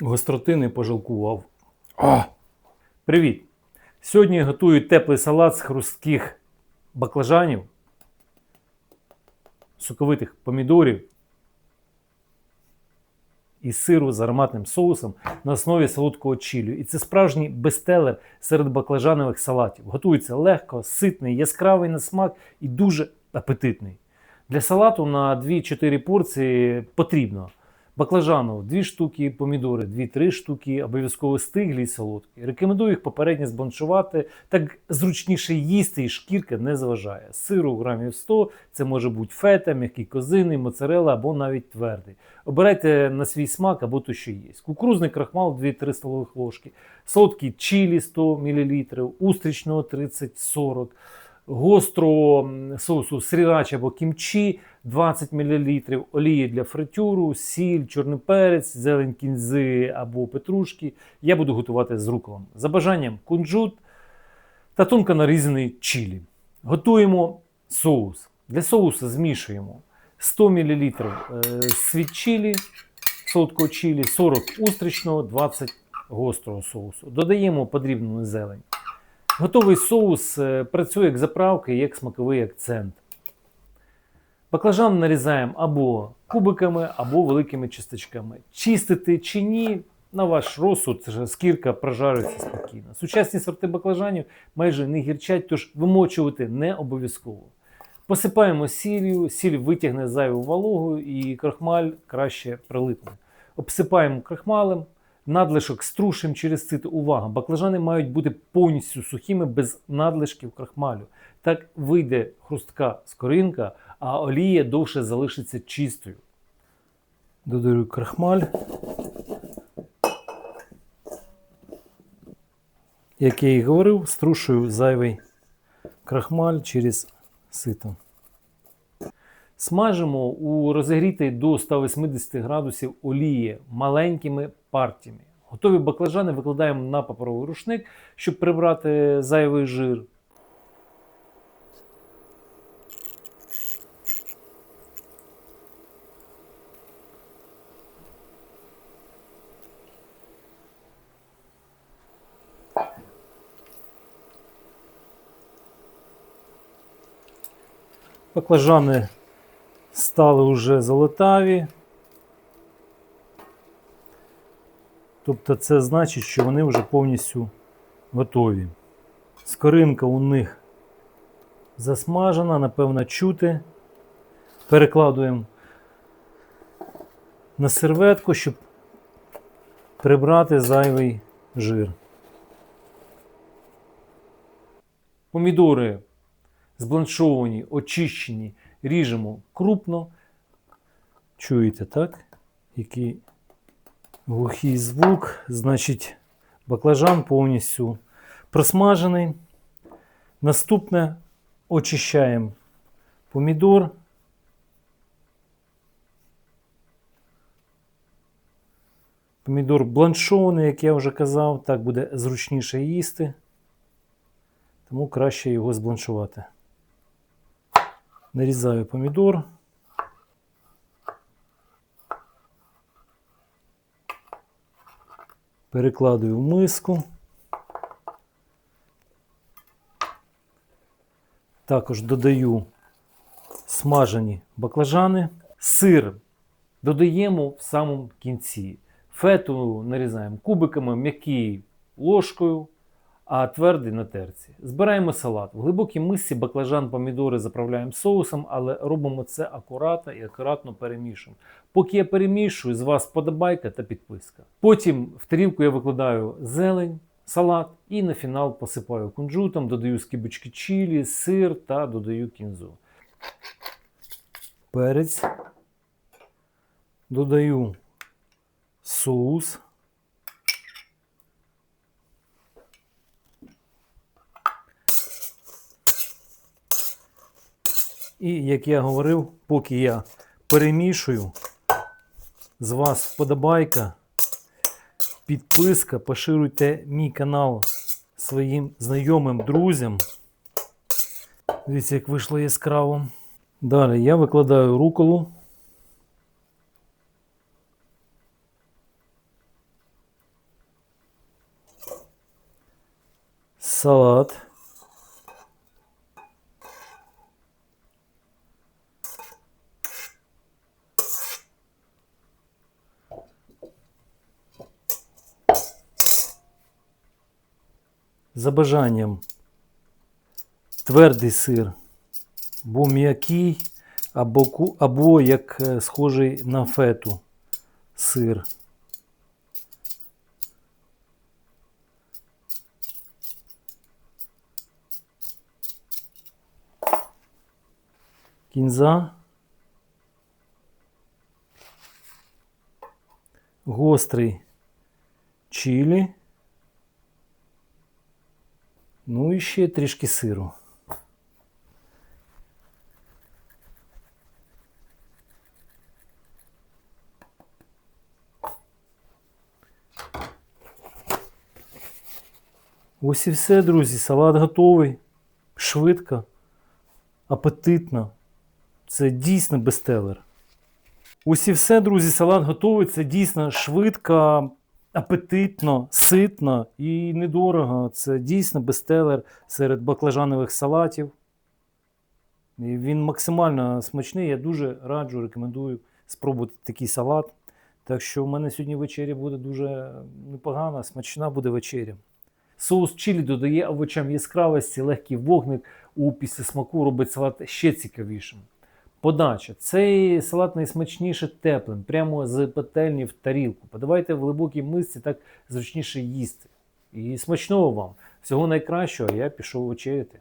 Гостроти не пожалкував. О! Привіт! Сьогодні готую теплий салат з хрустких баклажанів, соковитих помідорів і сиру з ароматним соусом на основі солодкого чилю. І це справжній бестселер серед баклажанових салатів. Готується легко, ситний, яскравий на смак і дуже апетитний. Для салату на 2-4 порції потрібно баклажану 2 штуки, помідори 2-3 штуки, обов'язково стиглі і солодкі. Рекомендую їх попередньо збаншувати, так зручніше їсти і шкірка не заважає. Сиру грамів 100, це може бути фета, м'який козиний, моцарелла або навіть твердий. Обирайте на свій смак або то, що є. Кукурузний крахмал 2-3 столових ложки, солодкий чилі 100 мл, устрічного 30-40 гострого соусу срірач або кімчі 20 мл, олії для фритюру, сіль, чорний перець, зелень кінзи або петрушки. Я буду готувати з руколом. За бажанням кунжут та тонко нарізаний чилі. Готуємо соус. Для соусу змішуємо 100 мл е, світ чилі, солодкого чилі, 40 устричного, 20 гострого соусу. Додаємо подрібну зелень. Готовий соус е, працює як заправка і як смаковий акцент. Баклажан нарізаємо або кубиками, або великими часточками. Чистити чи ні, на ваш розсуд, скірка прожарюється спокійно. Сучасні сорти баклажанів майже не гірчать, тож вимочувати не обов'язково. Посипаємо сіллю, сіль витягне зайву вологу і крахмаль краще прилипне. Обсипаємо крахмалем, надлишок струшимо через сито. Увага! Баклажани мають бути повністю сухими без надлишків крахмалю. Так вийде хрустка скоринка, а олія довше залишиться чистою. Додаю крахмаль. Як я і говорив, струшую зайвий крахмаль через сито. Смажимо у розігрітій до 180 градусів олії маленькими партіями. Готові баклажани викладаємо на паперовий рушник, щоб прибрати зайвий жир. Баклажани стали вже золотаві. Тобто це значить, що вони вже повністю готові. Скоринка у них засмажена, напевно, чути. Перекладуємо на серветку, щоб прибрати зайвий жир. Помідори збланшовані, очищені, ріжемо крупно. Чуєте, так? Який глухий звук. Значить, баклажан повністю просмажений. Наступне очищаємо помідор. Помідор бланшований, як я вже казав, так буде зручніше їсти. Тому краще його збланшувати. Нарізаю помідор. Перекладую в миску. Також додаю смажені баклажани. Сир додаємо в самому кінці. Фету нарізаємо кубиками, м'який ложкою, а твердий на терці. Збираємо салат. В глибокій мисці баклажан, помідори заправляємо соусом, але робимо це акуратно і акуратно перемішуємо. Поки я перемішую, з вас подобайка та підписка. Потім в тарілку я викладаю зелень, салат і на фінал посипаю кунжутом, додаю скибочки чилі, сир та додаю кінзу. Перець. Додаю соус. І, як я говорив, поки я перемішую, з вас вподобайка, підписка, поширюйте мій канал своїм знайомим друзям. Дивіться, як вийшло яскраво. Далі я викладаю руколу. Салат. За бажанням твердий сир, або м'який, або, або як е, схожий на фету сир. Кінза. Гострий чилі. Ну і ще трішки сиру. Ось і все, друзі. Салат готовий. Швидко, апетитно. Це дійсно бестселер. Ось і все, друзі. Салат готовий. Це дійсно швидко, апетитно, ситно і недорого. Це дійсно бестселер серед баклажанових салатів. І він максимально смачний. Я дуже раджу, рекомендую спробувати такий салат. Так що в мене сьогодні вечеря буде дуже непогана, смачна буде вечеря. Соус чилі додає овочам яскравості, легкий вогник у післясмаку робить салат ще цікавішим. Подача. Цей салат найсмачніше теплим, прямо з петельні в тарілку. Подавайте в глибокій мисці, так зручніше їсти. І смачного вам. Всього найкращого, я пішов вечеряти.